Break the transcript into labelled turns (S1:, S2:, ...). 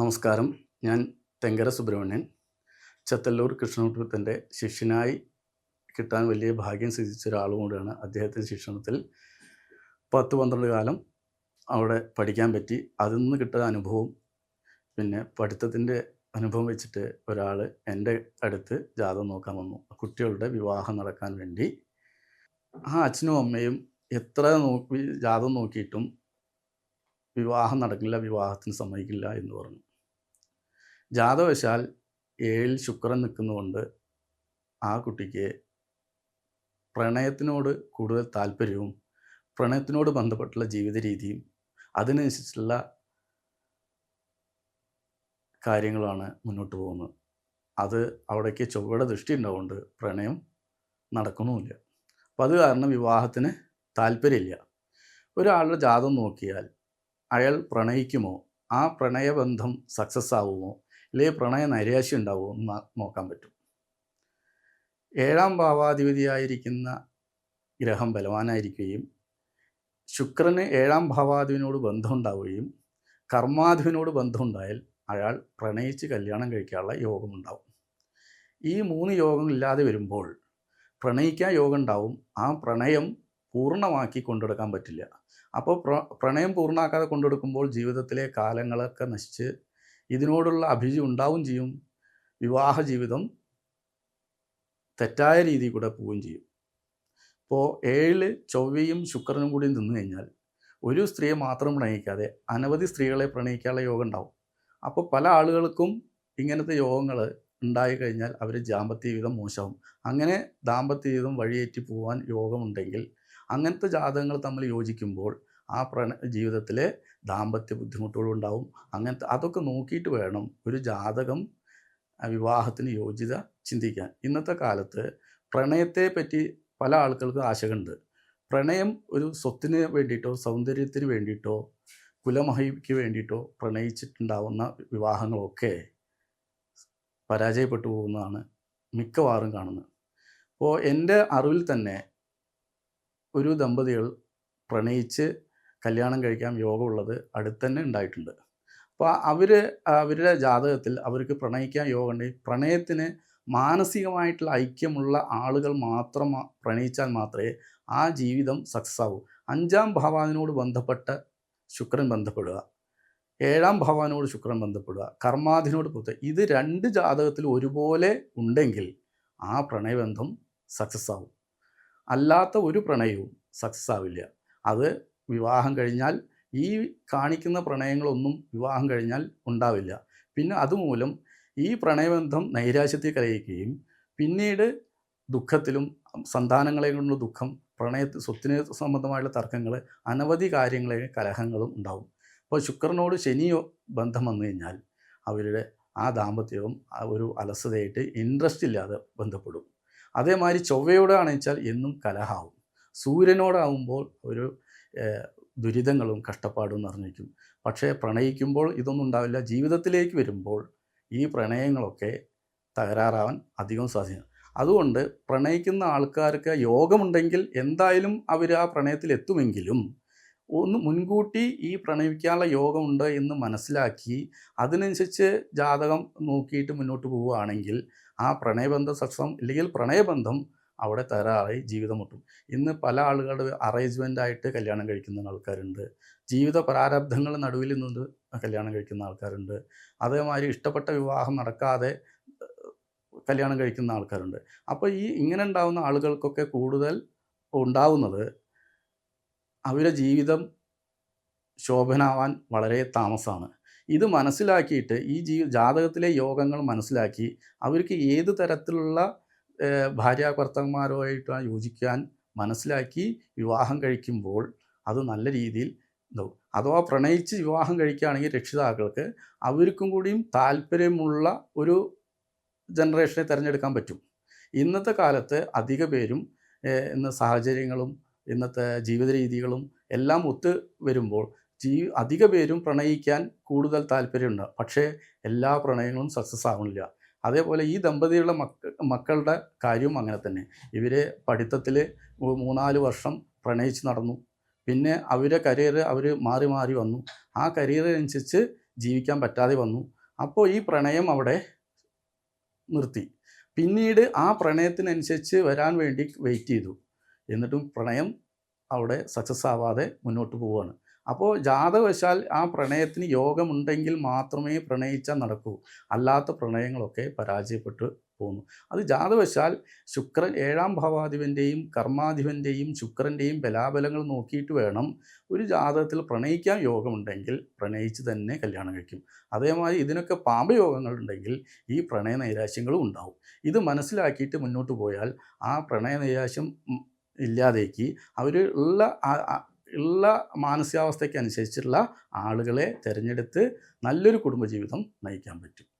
S1: നമസ്കാരം. ഞാൻ തെങ്കര സുബ്രഹ്മണ്യൻ. ചത്തല്ലൂർ കൃഷ്ണകുട്ടത്തിന്റെ ശിഷ്യനായി കിട്ടാൻ വലിയ ഭാഗ്യം സിദ്ധിച്ച ഒരാളും കൂടിയാണ് അദ്ദേഹത്തിന്റെ ശിക്ഷണത്തിൽ. പത്ത് പന്ത്രണ്ട് കാലം അവിടെ പഠിക്കാൻ പറ്റി. അതിൽ നിന്ന് കിട്ടുന്ന അനുഭവം പിന്നെ പഠിത്തത്തിന്റെ അനുഭവം വെച്ചിട്ട് ഒരാൾ എന്റെ അടുത്ത് ജാതകം നോക്കാൻ വന്നു. കുട്ടികളുടെ വിവാഹം നടക്കാൻ വേണ്ടി. ആ അച്ഛനും അമ്മയും എത്ര നോക്കി ജാതകം നോക്കിയിട്ടും വിവാഹം നടക്കില്ല വിവാഹത്തിന് സമ്മതിക്കില്ല എന്ന് പറഞ്ഞു. ജാതവശാൽ ഏഴിൽ ശുക്രൻ നിൽക്കുന്നതുകൊണ്ട് ആ കുട്ടിക്ക് പ്രണയത്തിനോട് കൂടുതൽ താല്പര്യവും പ്രണയത്തിനോട് ബന്ധപ്പെട്ടുള്ള ജീവിത രീതിയും അതിനനുസരിച്ചുള്ള കാര്യങ്ങളാണ് മുന്നോട്ട് പോകുന്നത്. അത് അവിടേക്ക് ചൊവ്വയുടെ ദൃഷ്ടി ഉണ്ടാവുകൊണ്ട് പ്രണയം നടക്കണമില്ല അപ്പം അത് കാരണം വിവാഹത്തിന് താല്പര്യമില്ല. ഒരാളുടെ ജാതം നോക്കിയാൽ അയാൾ പ്രണയിക്കുമോ? ആ പ്രണയബന്ധം സക്സസ് ആവുമോ? അല്ലെങ്കിൽ പ്രണയ നൈരാശ്യം ഉണ്ടാവുമോ എന്ന് നോക്കാൻ പറ്റും. ഏഴാം ഭാവാധിപതിയായിരിക്കുന്ന ഗ്രഹം ബലവാനായിരിക്കുകയും ശുക്രന് ഏഴാം ഭാവാധിപനോട് ബന്ധമുണ്ടാവുകയും കർമാധിപനോട് ബന്ധമുണ്ടായാൽ അയാൾ പ്രണയിച്ച് കല്യാണം കഴിക്കാനുള്ള യോഗമുണ്ടാവും ഈ മൂന്ന് യോഗങ്ങളില്ലാതെ വരുമ്പോൾ പ്രണയിക്കാൻ യോഗം ഉണ്ടാവും. ആ പ്രണയം പൂർണമാക്കി കൊണ്ടെടുക്കാൻ പറ്റില്ല. അപ്പോൾ പ്ര പ്രണയം പൂർണമാക്കാതെ കൊണ്ടെടുക്കുമ്പോൾ ജീവിതത്തിലെ കാലങ്ങളൊക്കെ നശിച്ച് ഇതിനോടുള്ള അഭിരുചി ഉണ്ടാവും ചെയ്യും. വിവാഹ ജീവിതം തെറ്റായ രീതിയിൽ കൂടെ പോവുകയും ചെയ്യും. ഇപ്പോൾ ഏഴിൽ ചൊവ്വയും ശുക്രനും കൂടി നിന്ന് കഴിഞ്ഞാൽ ഒരു സ്ത്രീയെ മാത്രം പ്രണയിക്കാതെ അനവധി സ്ത്രീകളെ പ്രണയിക്കാനുള്ള യോഗം ഉണ്ടാവും. അപ്പോൾ പല ആളുകൾക്കും ഇങ്ങനത്തെ യോഗങ്ങൾ ഉണ്ടായി കഴിഞ്ഞാൽ അവർ ദാമ്പത്യ ജീവിതം മോശമാവും. അങ്ങനെ ദാമ്പത്യ ജീവിതം വഴിയേറ്റി പോകാൻ യോഗമുണ്ടെങ്കിൽ അങ്ങനത്തെ ജാതകങ്ങൾ തമ്മിൽ യോജിക്കുമ്പോൾ ആ പ്രണ ജീവിതത്തിലെ ദാമ്പത്യ ബുദ്ധിമുട്ടുകളും ഉണ്ടാവും അങ്ങനത്തെ അതൊക്കെ നോക്കിയിട്ട് വേണം ഒരു ജാതകം വിവാഹത്തിന് യോജിത ചിന്തിക്കാൻ. ഇന്നത്തെ കാലത്ത് പ്രണയത്തെ പറ്റി പല ആൾക്കാർക്കും ആശകുണ്ട് പ്രണയം ഒരു സ്വത്തിന് വേണ്ടിയിട്ടോ സൗന്ദര്യത്തിന് വേണ്ടിയിട്ടോ കുലമഹിക്ക് വേണ്ടിയിട്ടോ പ്രണയിച്ചിട്ടുണ്ടാവുന്ന വിവാഹങ്ങളൊക്കെ പരാജയപ്പെട്ടു പോകുന്നതാണ് മിക്കവാറും കാണുന്നത്. അപ്പോൾ എന്റെ അറിവിൽ തന്നെ ഒരു ദമ്പതികൾ പ്രണയിച്ച് കല്യാണം കഴിക്കാൻ യോഗമുള്ളത് അടുത്തന്നെ ഉണ്ടായിട്ടുണ്ട്. അപ്പോൾ അവർ അവരുടെ ജാതകത്തിൽ അവർക്ക് പ്രണയിക്കാൻ യോഗമുണ്ടെങ്കിൽ പ്രണയത്തിന് മാനസികമായിട്ടുള്ള ഐക്യമുള്ള ആളുകൾ മാത്രം പ്രണയിച്ചാൽ മാത്രമേ ആ ജീവിതം സക്സസ് ആവൂ. അഞ്ചാം ഭാവാദിനോട് ബന്ധപ്പെട്ട ശുക്രൻ ബന്ധപ്പെടുക. ഏഴാം ഭാവാനോട് ശുക്രൻ ബന്ധപ്പെടുക. കർമാധിനോട് പുറത്ത് ഇത് രണ്ട് ജാതകത്തിൽ ഒരുപോലെ ഉണ്ടെങ്കിൽ ആ പ്രണയബന്ധം സക്സസ് ആവും. അല്ലാത്ത ഒരു പ്രണയവും സക്സസ് ആവില്ല. അത് വിവാഹം കഴിഞ്ഞാൽ ഈ കാണിക്കുന്ന പ്രണയങ്ങളൊന്നും വിവാഹം കഴിഞ്ഞാൽ ഉണ്ടാവില്ല. പിന്നെ അതുമൂലം ഈ പ്രണയബന്ധം നൈരാശ്യത്തിൽ കലയിക്കുകയും പിന്നീട് ദുഃഖത്തിലും സന്താനങ്ങളെ കൊണ്ടുള്ള ദുഃഖം പ്രണയത്തിൽ സ്വത്തിന് സംബന്ധമായുള്ള തർക്കങ്ങൾ അനവധി കാര്യങ്ങളെ കലഹങ്ങളും ഉണ്ടാവും. അപ്പോൾ ശുക്രനോട് ശനിയോ ബന്ധം വന്നു കഴിഞ്ഞാൽ അവരുടെ ആ ദാമ്പത്യവും ഒരു അലസതയായിട്ട് ഇൻട്രസ്റ്റ് ഇല്ലാതെ ബന്ധപ്പെടും. അതേമാതിരി ചൊവ്വയോടാണെന്ന് വെച്ചാൽ എന്നും കലഹാവും സൂര്യനോടാവുമ്പോൾ ഒരു ദുരിതങ്ങളും കഷ്ടപ്പാടും നിറഞ്ഞിരിക്കും. പക്ഷേ പ്രണയിക്കുമ്പോൾ ഇതൊന്നും ഉണ്ടാവില്ല. ജീവിതത്തിലേക്ക് വരുമ്പോൾ ഈ പ്രണയങ്ങളൊക്കെ തകരാറാവാൻ അധികം സാധ്യത. അതുകൊണ്ട് പ്രണയിക്കുന്ന ആൾക്കാർക്ക് യോഗമുണ്ടെങ്കിൽ എന്തായാലും അവർ ആ പ്രണയത്തിലെത്തുമെങ്കിലും ഒന്ന് മുൻകൂട്ടി ഈ പ്രണയിക്കാനുള്ള യോഗമുണ്ട് എന്ന് മനസ്സിലാക്കി അതിനനുസരിച്ച് ജാതകം നോക്കിയിട്ട് മുന്നോട്ട് പോവുകയാണെങ്കിൽ ആ പ്രണയബന്ധം സക്സം ഇല്ലെങ്കിൽ പ്രണയബന്ധം അവിടെ തരാറായി ജീവിതം മുട്ടും. ഇന്ന് പല ആളുകളുടെ അറേഞ്ച്മെന്റ് ആയിട്ട് കല്യാണം കഴിക്കുന്ന ആൾക്കാരുണ്ട്. ജീവിത പ്രാരബ്ധങ്ങൾ നടുവിൽ നിന്ന് കല്യാണം കഴിക്കുന്ന ആൾക്കാരുണ്ട്. അതേമാതിരി ഇഷ്ടപ്പെട്ട വിവാഹം നടക്കാതെ കല്യാണം കഴിക്കുന്ന ആൾക്കാരുണ്ട്. അപ്പോൾ ഈ ഇങ്ങനെ ഉണ്ടാകുന്ന ആളുകൾക്കൊക്കെ കൂടുതൽ ഉണ്ടാവുന്നത് അവരുടെ ജീവിതം ശോഭനാവാൻ വളരെ താമസമാണ് ഇത് മനസ്സിലാക്കിയിട്ട് ഈ ജീ ജാതകത്തിലെ യോഗങ്ങൾ മനസ്സിലാക്കി അവർക്ക് ഏത് തരത്തിലുള്ള ഏഹ്, ഭാര്യാഭർത്തന്മാരുമായിട്ടാണ് യോജിക്കാൻ മനസ്സിലാക്കി വിവാഹം കഴിക്കുമ്പോൾ അത് നല്ല രീതിയിൽ ഉണ്ടാവും അഥവാ പ്രണയിച്ച് വിവാഹം കഴിക്കുകയാണെങ്കിൽ രക്ഷിതാക്കൾക്ക് അവർക്കും കൂടിയും താല്പര്യമുള്ള ഒരു ജനറേഷനെ തിരഞ്ഞെടുക്കാൻ പറ്റും. ഇന്നത്തെ കാലത്ത് അധിക പേരും ഇന്ന് സാഹചര്യങ്ങളും ഇന്നത്തെ ജീവിത രീതികളും എല്ലാം ഒത്തു വരുമ്പോൾ ജീ അധിക പേരും പ്രണയിക്കാൻ കൂടുതൽ താല്പര്യമുണ്ട്. പക്ഷേ എല്ലാ പ്രണയങ്ങളും സക്സസ് ആവണില്ല. അതേപോലെ ഈ ദമ്പതികളുടെ മക്ക മക്കളുടെ കാര്യവും അങ്ങനെ തന്നെ. ഇവർ പഠിത്തത്തിൽ മൂന്നാൽ വർഷം പ്രണയിച്ച് നടന്നു. പിന്നെ അവരുടെ കരിയർ അവർ മാറി മാറി വന്നു. ആ കരിയറിനനുസരിച്ച് ജീവിക്കാൻ പറ്റാതെ വന്നു. അപ്പോൾ ഈ പ്രണയം അവിടെ നിർത്തി. പിന്നീട് ആ പ്രണയത്തിനനുസരിച്ച് വരാൻ വേണ്ടി വെയിറ്റ് ചെയ്തു. എന്നിട്ടും പ്രണയം അവിടെ സക്സസ് ആവാതെ മുന്നോട്ട് പോവുകയാണ്. അപ്പോൾ ജാതവശാൽ ആ പ്രണയത്തിന് യോഗമുണ്ടെങ്കിൽ മാത്രമേ പ്രണയിച്ചാൽ നടക്കൂ. അല്ലാത്ത പ്രണയങ്ങളൊക്കെ പരാജയപ്പെട്ട് പോകുന്നു അത് ജാതവശാൽ ശുക്രൻ ഏഴാം ഭാവാധിപന്റെയും കർമാധിപന്റെയും ശുക്രന്റെയും ബലാബലങ്ങൾ നോക്കിയിട്ട് വേണം ഒരു ജാതകത്തിൽ പ്രണയിക്കാൻ യോഗമുണ്ടെങ്കിൽ പ്രണയിച്ച് തന്നെ കല്യാണം കഴിക്കും. അതേമാതിരി ഇതിനൊക്കെ പാപയോഗങ്ങൾ ഉണ്ടെങ്കിൽ ഈ പ്രണയ നൈരാശ്യങ്ങളും ഉണ്ടാവും. ഇത് മനസ്സിലാക്കിയിട്ട് മുന്നോട്ട് പോയാൽ ആ പ്രണയ നൈരാശ്യം ഇല്ലാതേക്ക് അവർ ഉള്ള ഉള്ള മാനസികാവസ്ഥയ്ക്ക് അനുസരിച്ചുള്ള ആളുകളെ തിരഞ്ഞെടുത്ത് നല്ലൊരു കുടുംബജീവിതം നയിക്കാൻ പറ്റും.